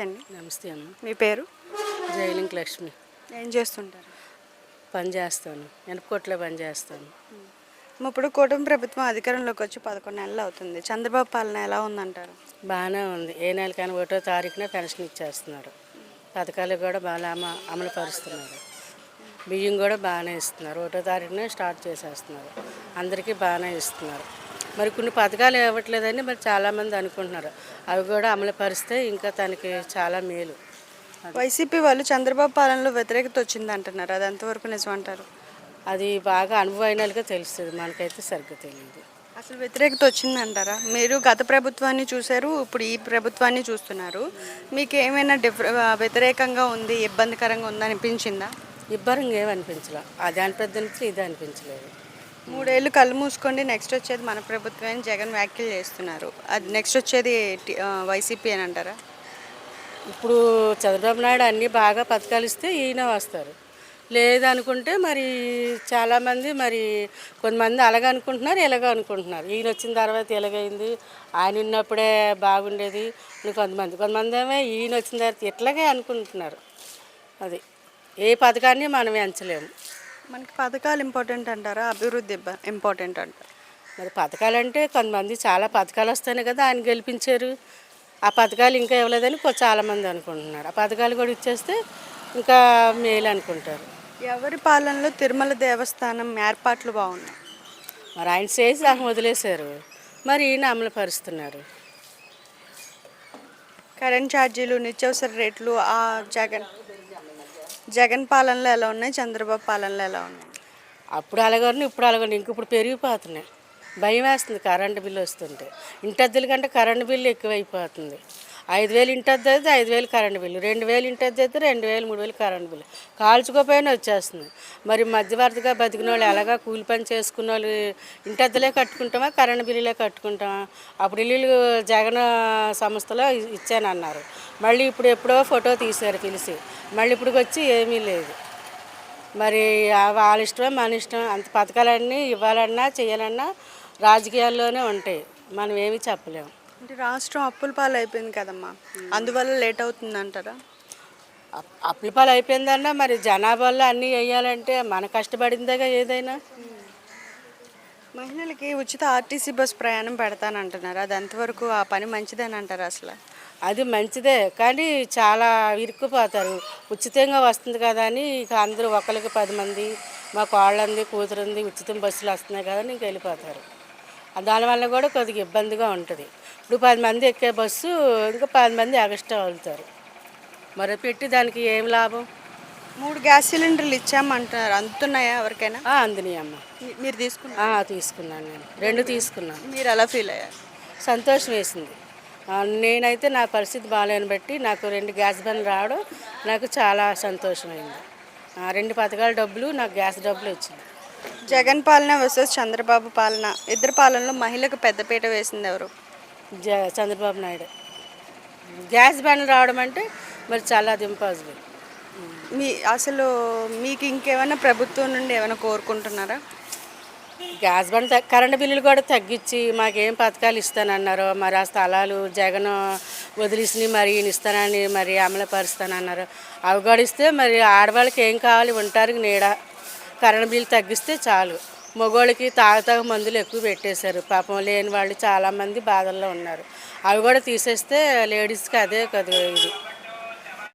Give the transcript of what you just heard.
అండి. నమస్తే అమ్మ. మీ పేరు? జైలింగ్ లక్ష్మి. ఏం చేస్తుంటారు? పని చేస్తాను. వెనపకొట్లో పని చేస్తాను. ఇప్పుడు కూటమి ప్రభుత్వం అధికారంలోకి వచ్చి పదకొండు నెలలు అవుతుంది. చంద్రబాబు పాలన ఎలా ఉందంటారు? బాగానే ఉంది. ఏ నెలకైనా ఒకటో తారీఖున పెన్షన్ ఇచ్చేస్తున్నారు. పథకాలు కూడా బాగా అమ అమలు పరుస్తున్నారు. బియ్యం కూడా బాగానే ఇస్తున్నారు. ఒకటో తారీఖున స్టార్ట్ చేసేస్తున్నారు. అందరికీ బాగానే ఇస్తున్నారు. మరి కొన్ని పథకాలు ఇవ్వట్లేదని మరి చాలామంది అనుకుంటున్నారు. అవి కూడా అమలు పరిస్తే ఇంకా తనకి చాలా మేలు. వైసీపీ వాళ్ళు చంద్రబాబు పాలనలో వ్యతిరేకత వచ్చింది అంటున్నారు అది ఎంతవరకు నిజం అంటారు? అది బాగా అనుభవైనలుగా తెలుస్తుంది. మనకైతే సరిగ్గా తెలియదు అసలు వ్యతిరేకత వచ్చింది అంటారా మీరు గత ప్రభుత్వాన్ని చూశారు ఇప్పుడు ఈ ప్రభుత్వాన్ని చూస్తున్నారు. మీకు ఏమైనా డిఫర వ్యతిరేకంగా ఉంది ఇబ్బందికరంగా ఉంది అనిపించిందా ఇబ్బంది ఏమనిపించలే అది అనిపించలేదు ఇది అనిపించలేదు. మూడేళ్ళు కళ్ళు మూసుకోండి నెక్స్ట్ వచ్చేది మన ప్రభుత్వమే అని జగన్ వ్యాఖ్యలు చేస్తున్నారు. అది నెక్స్ట్ వచ్చేది వైసీపీ అని అంటారా? ఇప్పుడు చంద్రబాబు నాయుడు అన్నీ బాగా పథకాలు ఇస్తే ఈయన వస్తారు. లేదనుకుంటే మరి చాలామంది మరి కొంతమంది అలాగ అనుకుంటున్నారు ఇలాగ అనుకుంటున్నారు. ఈయన వచ్చిన తర్వాత ఇలాగైంది ఆయన ఉన్నప్పుడే బాగుండేది. అని కొంతమంది కొంతమంది ఏమో ఈయన వచ్చిన తర్వాత ఇట్లాగే అనుకుంటున్నారు. అది ఏ పథకాన్ని మనం ఎంచలేము మనకి పథకాలు ఇంపార్టెంట్ అంటారా? అభివృద్ధి ఇంపార్టెంట్ అంటారా మరి పథకాలంటే కొంతమంది చాలా పథకాలు వస్తాయి కదా ఆయన గెలిపించారు. ఆ పథకాలు ఇంకా ఇవ్వలేదని చాలామంది అనుకుంటున్నారు. ఆ పథకాలు కూడా ఇచ్చేస్తే ఇంకా మేలు అనుకుంటారు. ఎవరి పాలనలో తిరుమల దేవస్థానం ఏర్పాట్లు బాగున్నాయి? మరి ఆయన చేసి నాకు వదిలేశారు. మరి ఈయన అమలు పరుస్తున్నారు. కరెంట్ ఛార్జీలు నిత్యావసర రేట్లు ఆ జగన్ జగన్ పాలనలో ఎలా ఉన్నాయి? చంద్రబాబు పాలనలో ఎలా ఉన్నాయి? అప్పుడు అలాగని ఇప్పుడు అలాగని ఇంక ఇప్పుడు పెరిగిపోతున్నాయి. భయం వేస్తుంది కరెంటు బిల్లు వస్తుంటే. ఇంటద్దెల కంటే కరెంటు బిల్లు ఎక్కువైపోతుంది. ఐదు వేలు ఇంటద్దు అయితే ఐదు వేలు కరెంటు బిల్లు రెండు వేలు ఇంటద్దు అయితే రెండు వేలు మూడు వేలు కరెంటు బిల్లు. కాల్చుకోపోయినా వచ్చేస్తుంది. మరి మధ్యవర్తిగా బతికిన వాళ్ళు ఎలాగా కూలి పని చేసుకున్న వాళ్ళు ఇంటద్దులే కట్టుకుంటామా కరెంటు బిల్లులే కట్టుకుంటామా? అప్పుడు ఇల్లు జగన్ సంస్థలో ఇచ్చానన్నారు. మళ్ళీ ఇప్పుడు ఎప్పుడో ఫోటో తీశారు పిలిచి మళ్ళీ ఇప్పుడు వచ్చి ఏమీ లేదు. మరి వాళ్ళ ఇష్టమే మన ఇష్టం అంత పథకాలన్నీ ఇవ్వాలన్నా చేయాలన్నా రాజకీయాల్లోనే ఉంటాయి. మనం ఏమీ చెప్పలేము అంటే రాష్ట్రం అప్పుల పాలు అయిపోయింది కదమ్మా. అందువల్ల లేట్ అవుతుంది అంటారా అప్- అప్పుల పాలు అయిపోయిందన్నా మరి జనాభాలో అన్నీ వేయాలంటే మన కష్టపడిందేగా ఏదైనా? మహిళలకి ఉచిత ఆర్టీసీ బస్ ప్రయాణం పెడతానంటున్నారు. అది ఎంతవరకు ఆ పని మంచిదని అంటారు అసలు? అది మంచిదే కానీ చాలా ఇరుక్కుపోతారు. ఉచితంగా వస్తుంది కదా అని ఇక అందరూ ఒకరికి పది మంది మా కోళ్ళంది కూతురుంది ఉచితం బస్సులు వస్తున్నాయి కదా అని ఇంక వెళ్ళిపోతారు. దానివల్ల కూడా కొద్దిగా ఇబ్బందిగా ఉంటుంది. ఇప్పుడు పది మంది ఎక్కే బస్సు ఇంకా పది మంది ఎగస్ట్రా వెళ్తారు మరి పెట్టి దానికి ఏం లాభం? మూడు గ్యాస్ సిలిండర్లు ఇచ్చామంటున్నారు. అందుతున్నాయా ఎవరికైనా? ఆ, అందినాయి అమ్మ మీ- మీరు తీసుకున్నారు? ఆ, తీసుకున్నాను నేను. రెండు తీసుకున్నాను. మీరు ఎలా ఫీల్ అయ్యారు? సంతోషం వేసింది. నేనైతే నా పరిస్థితి బాగాలేని బట్టి నాకు రెండు గ్యాస్ బండ్లు రావడం నాకు చాలా సంతోషమైంది. ఆ, రెండు పథకాల డబ్బులు నాకు గ్యాస్ డబ్బులు వచ్చింది. జగన్ పాలన వర్సెస్ చంద్రబాబు పాలన. ఇద్దరు పాలనలో మహిళకు పెద్దపీట వేసింది ఎవరు? జ చంద్రబాబు నాయుడు. గ్యాస్ బండ్లు రావడం అంటే మరి చాలా అది ఇంపాసిబుల్. మీ అసలు మీకు ఇంకేమైనా ప్రభుత్వం నుండి ఏమైనా కోరుకుంటున్నారా? గ్యాస్ బండ్ కరెంటు బిల్లులు కూడా తగ్గించి మాకేం పథకాలు ఇస్తానన్నారు మరి ఆ స్థలాలు జగన్ వదిలేసి మరి ఇస్తానని మరి అమలుపరుస్తానన్నారు అవి కూడా ఇస్తే మరి ఆడవాళ్ళకి ఏం కావాలి? ఉంటారు నీడ. కరెంట్ బిల్లు తగ్గిస్తే చాలు. మగవాళ్ళకి తాగతాగ మందులు ఎక్కువ పెట్టేశారు. పాపం లేని వాళ్ళు చాలామంది బాధల్లో ఉన్నారు. అవి కూడా తీసేస్తే లేడీస్కి అదే కదా ఇది.